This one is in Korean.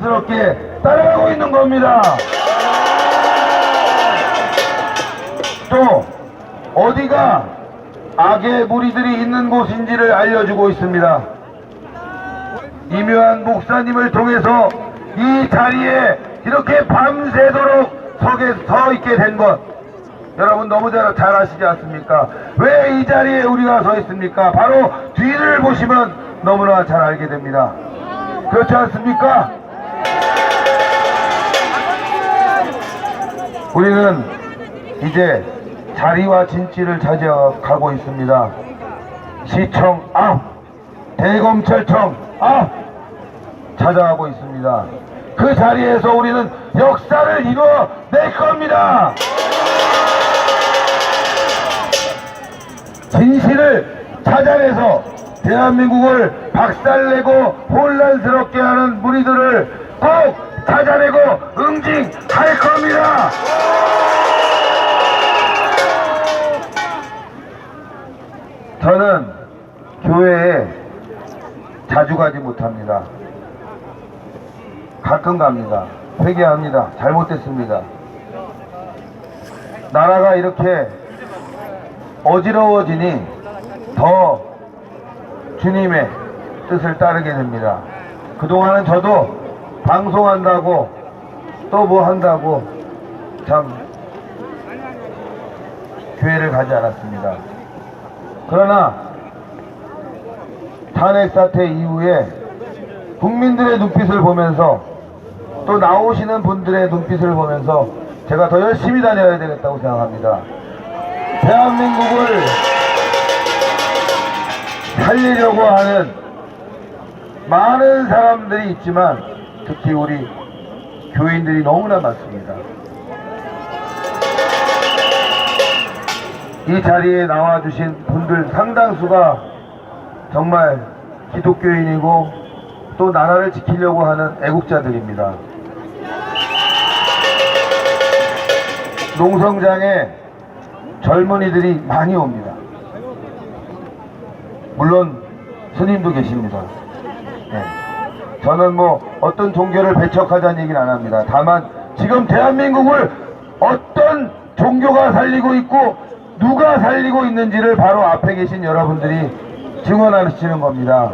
스럽게 따라가고 있는 겁니다. 또 어디가 악의 무리들이 있는 곳인지를 알려주고 있습니다. 이묘한 목사님을 통해서 이 자리에 이렇게 밤새도록 서게, 서 있게 된 것, 여러분 너무 잘, 잘 아시지 않습니까? 왜 이 자리에 우리가 서 있습니까? 바로 뒤를 보시면 너무나 잘 알게 됩니다. 그렇지 않습니까? 우리는 이제 자리와 진지를 차지하고 있습니다. 시청 앞, 대검찰청 앞 찾아가고 있습니다. 그 자리에서 우리는 역사를 이루어 낼 겁니다. 진실을 찾아내서 대한민국을 박살내고 혼란스럽게 하는 무리들을 꼭 찾아내고 응징할 겁니다. 저는 교회에 자주 가지 못합니다. 가끔 갑니다. 회개합니다. 잘못됐습니다. 나라가 이렇게 어지러워지니 더 주님의 뜻을 따르게 됩니다. 그동안은 저도 방송한다고 또 뭐 한다고 참 교회를 가지 않았습니다. 그러나 탄핵 사태 이후에 국민들의 눈빛을 보면서 또 나오시는 분들의 눈빛을 보면서 제가 더 열심히 다녀야 되겠다고 생각합니다. 대한민국을 살리려고 하는 많은 사람들이 있지만 특히 우리 교인들이 너무나 많습니다. 이 자리에 나와주신 분들 상당수가 정말 기독교인이고 또 나라를 지키려고 하는 애국자들입니다. 농성장에 젊은이들이 많이 옵니다. 물론 스님도 계십니다. 네. 저는 뭐 어떤 종교를 배척하자는 얘기는 안 합니다. 다만 지금 대한민국을 어떤 종교가 살리고 있고 누가 살리고 있는지를 바로 앞에 계신 여러분들이 증언하시는 겁니다.